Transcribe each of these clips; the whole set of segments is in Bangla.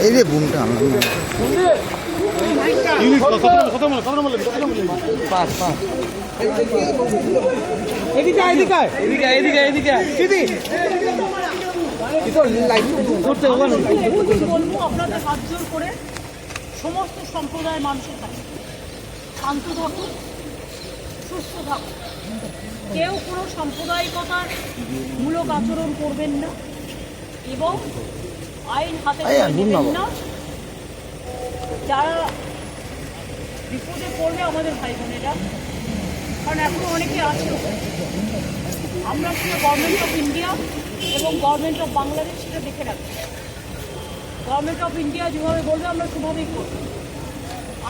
এই রে বুমটা পাস এদিকে এদিকে এদিকে এদিকে এদিকে বলব আপনাদের হাত জোর করে সমস্ত সম্প্রদায়ের মানুষের কাছে শান্ত থাকুন সুস্থ থাকুন কেউ কোনো সাম্প্রদায়িকতার মূলক আচরণ করবেন না এবং আইন হাতে নেবেন না না যারা বিপদে পড়বে আমাদের ভাই বোনেরা। কারণ এখনও অনেকে আছে। আমরা শুধু গভর্নমেন্ট অফ ইন্ডিয়া এবং গভর্নমেন্ট অফ বাংলাদেশ সেটা দেখে রাখছি। গভর্নমেন্ট অফ ইন্ডিয়া যেভাবে বলবে, আমরা সেভাবেই করব।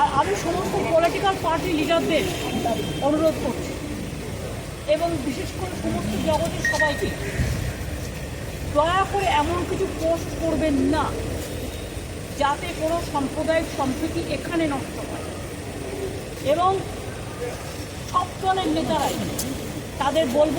আর আমি সমস্ত পলিটিক্যাল পার্টি লিডারদের অনুরোধ করছি এবং বিশেষ করে সমস্ত জগতের সবাইকে, দয়া করে এমন কিছু পোস্ট করবেন না, যাতে কোনো সাম্প্রদায়িক সম্প্রীতি এখানে নষ্ট হয়। এবং সব দলের নেতারাই তাদের বলব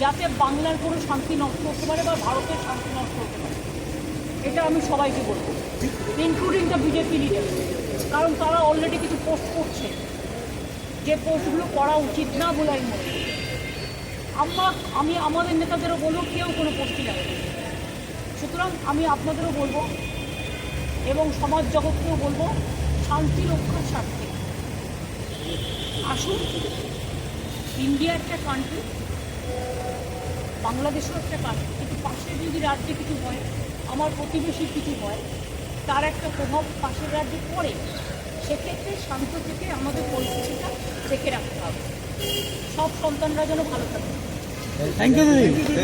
যাতে বাংলার কোনো শান্তি নষ্ট হতে পারে বা ভারতের শান্তি নষ্ট হতে পারে। এটা আমি সবাইকে বলব ইনক্লুডিং দ্য বিজেপি লিডার কারণ তারা অলরেডি কিছু পোস্ট করছে। যে পোস্টগুলো করা উচিত না বলে আমি মনে আমরা, আমি আমাদের নেতাদেরও বলব, কেউ কোনো পোস্টই না। সুতরাং আমি আপনাদেরও বলব এবং সমাজ জগৎকেও বলব, শান্তি রক্ষার স্বার্থে। আসুন ইন্ডিয়া একটা কান্ট্রি বাংলাদেশও একটা পাশে কিন্তু পাশে যদি রাজ্যে কিছু হয় আমার প্রতিবেশী কিছু হয় তার একটা প্রভাব পাশের রাজ্যে পড়ে সেক্ষেত্রে শান্ত থেকে আমাদের পরিস্থিতিটা দেখে রাখতে হবে। সব সন্তানরা যেন ভালো থাকে। থ্যাংক ইউ দিদি।